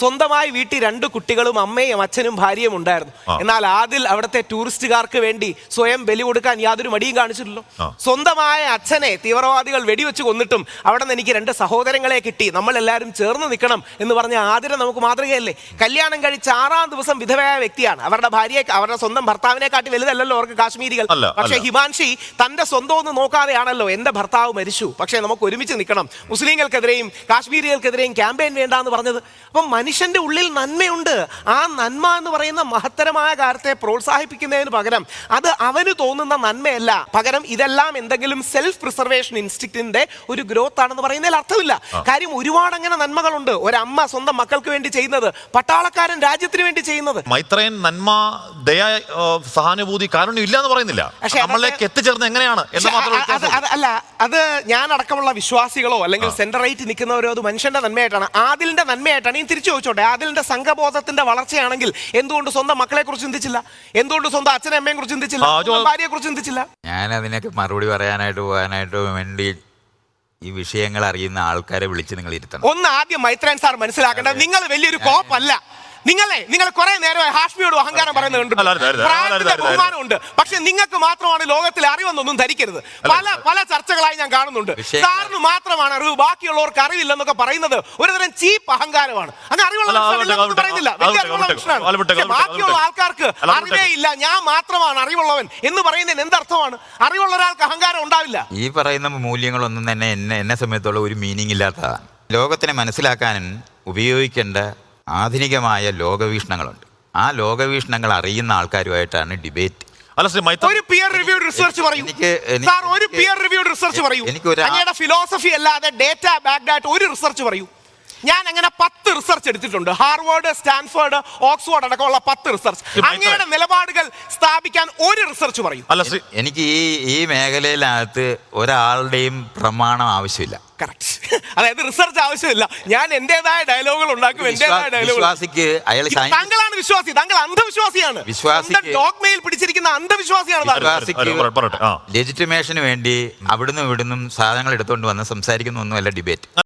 സ്വന്തമായി വീട്ടിൽ രണ്ട് കുട്ടികളും അമ്മയും അച്ഛനും ഭാര്യയും ഉണ്ടായിരുന്നു. എന്നാൽ ആദിൽ അവിടുത്തെ ടൂറിസ്റ്റുകാർക്ക് വേണ്ടി സ്വയം ബലി കൊടുക്കാൻ യാതൊരു മടിയും കാണിച്ചിട്ടില്ലല്ലോ. സ്വന്തമായ അച്ഛനെ തീവ്രവാദികൾ വെടിവെച്ച് കൊന്നിട്ടും അവിടെ നിന്ന് എനിക്ക് രണ്ട് സഹോദരങ്ങളെ കിട്ടി. നമ്മൾ എല്ലാവരും ചേർന്ന് നിൽക്കണം എന്ന് പറഞ്ഞ ആദരം നമുക്ക് മാതൃകയല്ലേ? കല്യാണം കഴിച്ച് ആറാം ദിവസം വിധവയായ വ്യക്തിയാണ്. അവരുടെ ഭാര്യയെ അവരുടെ സ്വന്തം ഭർത്താവിനെ കാട്ടി വലുതല്ലല്ലോ അവർക്ക് കാശ്മീരികൾ. പക്ഷെ പക്ഷേ ഹിമാൻഷി തന്റെ സ്വന്തം ഒന്ന് നോക്കാതെയാണല്ലോ എന്റെ ഭർത്താവ് മരിച്ചു. പക്ഷേ നമുക്ക് ഒരുമിച്ച് നിൽക്കണം. മുസ്ലിങ്ങൾക്കെതിരെയും കാശ്മീരികൾക്കെതിരെയും ക്യാമ്പയിൻ വേണ്ട എന്ന് പറഞ്ഞത്. അപ്പം മനുഷ്യന്റെ ഉള്ളിൽ നന്മയുണ്ട്. ആ നന്മ എന്ന് പറയുന്ന മഹത്തരമായ കാര്യത്തെ പ്രോത്സാഹിപ്പിക്കുന്നതിന് പകരം അത് അവന് തോന്നുന്ന നന്മയല്ല. പകരം ഇതെല്ലാം എന്തെങ്കിലും സെൽഫ് പ്രിസർവേഷൻ ഇൻസ്റ്റിക്റ്റിന്റെ ഒരു ഗ്രോത്ത് ആണെന്ന് പറയുന്നതിൽ അർത്ഥമില്ല. കാര്യം ഒരുപാട് അങ്ങനെ നന്മകളുണ്ട്. ഒരമ്മ സ്വന്തം മക്കൾക്ക് വേണ്ടി ചെയ്യുന്നത് പട്ടാളക്കാരൻ രാജ്യത്തിന് വേണ്ടി ചെയ്യുന്നത്. മൈത്രയൻ നന്മ ദയ സഹാനുഭൂതി കാരുണ്യം ഇല്ല എന്ന് പറയുന്നില്ല നമ്മളിലേക്ക് എത്തിച്ചേർന്ന് എങ്ങനെയാണ് എന്ന്. അത് അല്ല അത് ഞാൻ അടക്കമുള്ള വിശ്വാസികളോ അല്ലെങ്കിൽ സെന്റർ റൈറ്റ് നിൽക്കുന്നവരോ അത് മനുഷ്യന്റെ നന്മയായിട്ടാണ്. ആദിലിന്റെ നന്മയായിട്ടാണ്. ഈ തിരിച്ചു ചോദിച്ചോട്ടെ. ആദിലിന്റെ സംഘബോധത്തിന്റെ വളർച്ചയാണെങ്കിൽ എന്തുകൊണ്ട് സ്വന്തം മക്കളെ കുറിച്ച് ചിന്തിച്ചില്ല? എന്തുകൊണ്ട് സ്വന്തം അച്ഛനെ അമ്മയെ കുറിച്ച് ചിന്തിച്ചില്ല? ഭാര്യയെ കുറിച്ച് ചിന്തിച്ചില്ല? ഞാൻ അതിനൊക്കെ മറുപടി പറയാനായിട്ട് പോകാനായിട്ട് വേണ്ടി ഈ വിഷയങ്ങൾ അറിയുന്ന ആൾക്കാരെ വിളിച്ച് നിങ്ങൾ ഇരുത്തണം. ഒന്ന് ആദ്യം മൈത്രൻ സാർ മനസ്സിലാക്കേണ്ടത് നിങ്ങൾ വലിയൊരു കോപ്പല്ല. നിങ്ങളെ നിങ്ങൾ കുറെ നേരമായി ഹാഷ്മിയോട് അഹങ്കാരം പറയുന്നത് അരുത്. ബഹുമാനമുണ്ട്. പക്ഷെ നിങ്ങൾക്ക് മാത്രമാണ് ലോകത്തിൽ അറിവെന്നൊന്നും ധരിക്കരുത്. പല പല ചർച്ചകളായി ഞാൻ കാണുന്നുണ്ട്. സാറിന് മാത്രമാണ് അറിവ്. ബാക്കിയുള്ളവർക്ക് അറിവില്ലെന്നൊക്കെ പറയുന്നത് ഒരുതരം ചീപ്പ് അഹങ്കാരമാണ്. അങ്ങനെ അറിവുള്ള പറയുന്നില്ല. വലിയ അറിവുള്ള ബാക്കിയുള്ള ആൾക്കാർക്ക് അറിവേ ഇല്ല ഞാൻ മാത്രമാണ് അറിവുള്ളവൻ എന്ന് പറയുന്നതിന് എന്തർത്ഥമാണ്? അറിവുള്ള ഒരാൾക്ക് അഹങ്കാരം ഉണ്ടാവില്ല. ഈ പറയുന്ന മൂല്യങ്ങളൊന്നും തന്നെ എന്നെ എന്നെ സമയത്തുള്ള ഒരു മീനിങ് ഇല്ലാത്തതാണ്. ലോകത്തിനെ മനസ്സിലാക്കാൻ ഉപയോഗിക്കേണ്ട ആധുനികമായ ലോകവീക്ഷണങ്ങളുണ്ട്. ആ ലോകവീക്ഷണങ്ങൾ അറിയുന്ന ആൾക്കാരുമായിട്ടാണ് ഡിബേറ്റ്. അല്ല ശ്രീ മൈത്ര ഒരു പിയർ റിവ്യൂഡ് റിസർച്ച് പറയൂ. എനിക്ക് എനിക്ക് സാർ ഒരു പിയർ റിവ്യൂഡ് റിസർച്ച് പറയൂ. എനിക്കൊരു ആ- അങ്ങയുടെ ഫിലോസഫി അല്ലാതെ ഡേറ്റ ബാക്ക്ഡ് ആയിട്ട് ഒരു റിസർച്ച് പറയൂ. ഞാൻ അങ്ങനെ പത്ത് റിസർച്ച് എടുത്തിട്ടുണ്ട്. ഹാർവേഡ് സ്റ്റാൻഫോർഡ് ഓക്സ്ഫോർഡ് അടക്കമുള്ള പത്ത് റിസർച്ച് മൈത്ര- അങ്ങയുടെ നിലപാടുകൾ സ്ഥാപിക്കാൻ ഒരു റിസർച്ച് പറയൂ. അല്ല ശ്രീ എനിക്ക് ഈ ഈ മേഖലയിലകത്ത് ഒരാളുടെയും പ്രമാണം ആവശ്യമില്ല. കറക്റ്റ് അതായത് റിസർച്ച് ആവശ്യമില്ല. ഞാൻ എന്റേതായ ഡയലോഗുകൾ ഉണ്ടാക്കും എന്റേതായ ഡയലോഗുകൾ വിശ്വാസിക്ക് അയാൾ താങ്കളാണ് വിശ്വാസി. താങ്കൾ അന്ധവിശ്വാസിയാണ്. വിശ്വാസിക്ക് ഡോഗ്മയിൽ പിടിച്ചിരിക്കുന്ന അന്ധവിശ്വാസിയാണ് താങ്കൾ. വിശ്വാസിക്ക് അരുത്, പറയട്ടെ ആ. ലെജിറ്റിമേഷന് വേണ്ടി അവിടുന്ന് ഇവിടുന്നും സാധനങ്ങൾ എടുത്തുകൊണ്ട് വന്ന് സംസാരിക്കുന്ന ഒന്നുമല്ല ഡിബേറ്റ്